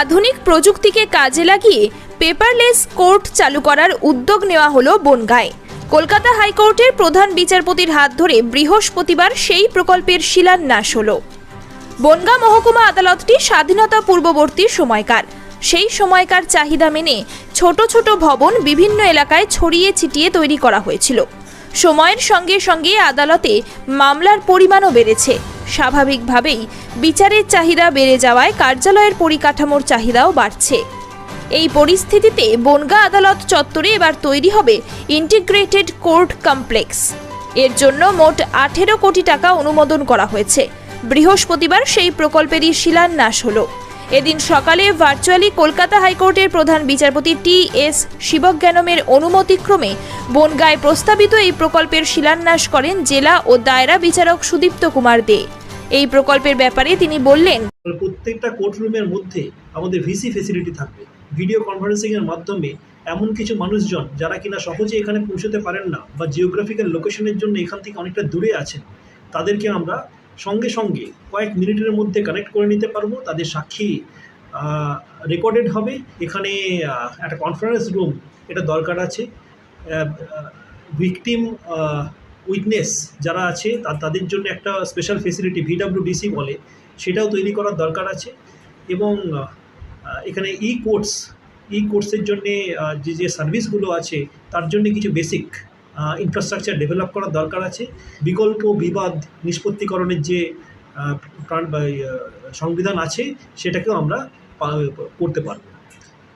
আধুনিক প্রযুক্তিকে কাজে লাগিয়ে পেপারলেস কোর্ট চালু করার উদ্যোগ নেওয়া হলো বনগাঁয়। কলকাতা হাইকোর্টের প্রধান বিচারপতির হাত ধরে বৃহস্পতিবার সেই প্রকল্পের শিলান্যাস হলো। বনগাঁ মহকুমা আদালতটি স্বাধীনতা পূর্ববর্তী সময়কার। সেই সময়কার চাহিদা মেনে ছোট ছোট ভবন বিভিন্ন এলাকায় ছড়িয়ে ছিটিয়ে তৈরি করা হয়েছিল। সময়ের সঙ্গে সঙ্গে আদালতে মামলার পরিমাণও বেড়েছে। স্বাভাবিকভাবেই বিচারের চাহিদা বেড়ে যাওয়ায় কার্যালয়ের পরিকাঠামোর চাহিদাও বাড়ছে। এই পরিস্থিতিতে বনগা আদালত চত্বরে এবার তৈরি হবে ইন্টিগ্রেটেড কোর্ট কমপ্লেক্স। এর জন্য মোট আঠেরো কোটি টাকা অনুমোদন করা হয়েছে। বৃহস্পতিবার সেই প্রকল্পেরই শিলান্যাস হলো। এদিন সকালে ভার্চুয়ালি কলকাতা হাইকোর্টের প্রধান বিচারপতি টি এস শিবজ্ঞানমের অনুমতিক্রমে বনগাঁয় প্রস্তাবিত এই প্রকল্পের শিলান্যাস করেন জেলা ও দায়রা বিচারক সুদীপ্ত কুমার দে। এই প্রকল্পের ব্যাপারে তিনি বললেন, প্রত্যেকটা কোর্টরুমের মধ্যে আমাদের ভিসি ফেসিলিটি থাকবে। ভিডিও কনফারেন্সিং এর মাধ্যমে এমন কিছু মানুষজন যারা কিনা সহজে এখানে পৌঁছতে পারেন না বা জিওগ্রাফিক্যাল লোকেশনের জন্য এখান থেকে অনেকটা দূরে আছেন, তাদেরকে আমরা সঙ্গে সঙ্গে কয়েক মিনিটের মধ্যে কানেক্ট করে নিতে পারব, তাদের সাক্ষী রেকর্ডেড হবে। এখানে একটা কনফারেন্স রুম এটা দরকার আছে। ভিকটিম উইটনেস যারা আছে তাদের জন্য একটা স্পেশাল ফেসিলিটি ভিডাব্লিউডিসি বলে, সেটাও তৈরি করার দরকার আছে। এবং এখানে ই কোর্টস ই কোর্সের জন্যে যে যে সার্ভিসগুলো আছে, তার জন্য কিছু বেসিক ইনফ্রাস্ট্রাকচার ডেভেলপ করার দরকার আছে। বিকল্প বিবাদ নিষ্পত্তিকরণের যে প্রাণ আহ, সংবিধান আছে সেটাকেও আমরা করতে পারব।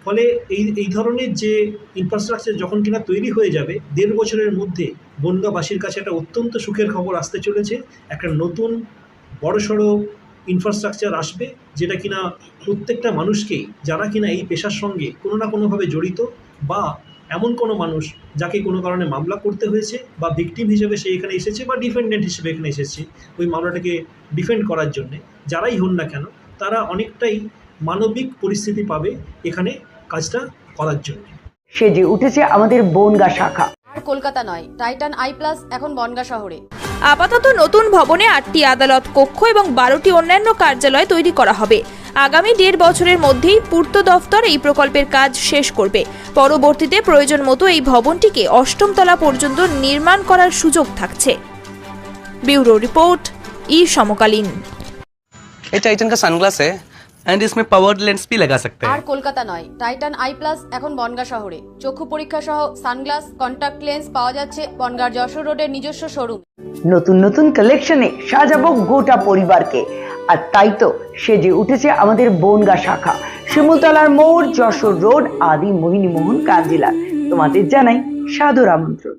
ফলে এই এই ধরনের যে ইনফ্রাস্ট্রাকচার যখন কিনা তৈরি হয়ে যাবে দেড় বছরের মধ্যে বনগাঁবাসীর কাছে একটা অত্যন্ত সুখের খবর আসতে চলেছে। একটা নতুন বড়সড় ইনফ্রাস্ট্রাকচার আসবে যেটা কিনা প্রত্যেকটা মানুষকেই যারা কিনা এই পেশার সঙ্গে কোনো না কোনোভাবে জড়িত বা এমন কোনো মানুষ যাকে কোনো কারণে মামলা করতে হয়েছে বা ভিকটিম হিসেবে সে এখানে এসেছে বা ডিফেন্ডেন্ট হিসেবে এখানে এসেছে ওই মামলাটাকে ডিফেন্ড করার জন্যে যারাই হন না কেন তারা অনেকটাই মানবিক পরিস্থিতি পাবে এখানে কাজটা করার জন্য। সে যে উঠেছে আমাদের বনগা শাখা। আর কলকাতা নয় টাইটান আই প্লাস এখন বনগা শহরে। আপাতত নতুন ভবনে আটটি আদালত কক্ষ এবং বারোটি অন্যান্য কার্যালয় তৈরি করা হবে। আগামী দেড় বছরের মধ্যেই পূর্ত দফতর এই প্রকল্পের কাজ শেষ করবে পরবর্তীতে প্রয়োজন মতো এই ভবনটিকে অষ্টম তলা পর্যন্ত নির্মাণ করার সুযোগ থাকছে ব্যুরো রিপোর্ট ই সমকালীন ये टाइटन का सनग्लास है एंड इसमें पावर्ड लेंस भी लगा सकते আর हैं কলকাতা নয় টাইটান আই প্লাস এখন বনগা শহরে চক্ষু পরীক্ষা সহ সানগ্লাস কন্টাক্ট লেন্স পাওয়া যাচ্ছে বনগার যশোর রোডের নিজস্ব শোরুম নতুন নতুন কালেকশনে সাজাবো গোটা পরিবারকে আর তাই তো সেজে উঠেছে আমাদের বনগা শাখা। শিমুলতলার মোড়, যশোর রোড আদি মোহিনী মোহন কাঞ্জিলার তোমাদের জানাই সাদর আমন্ত্রণ।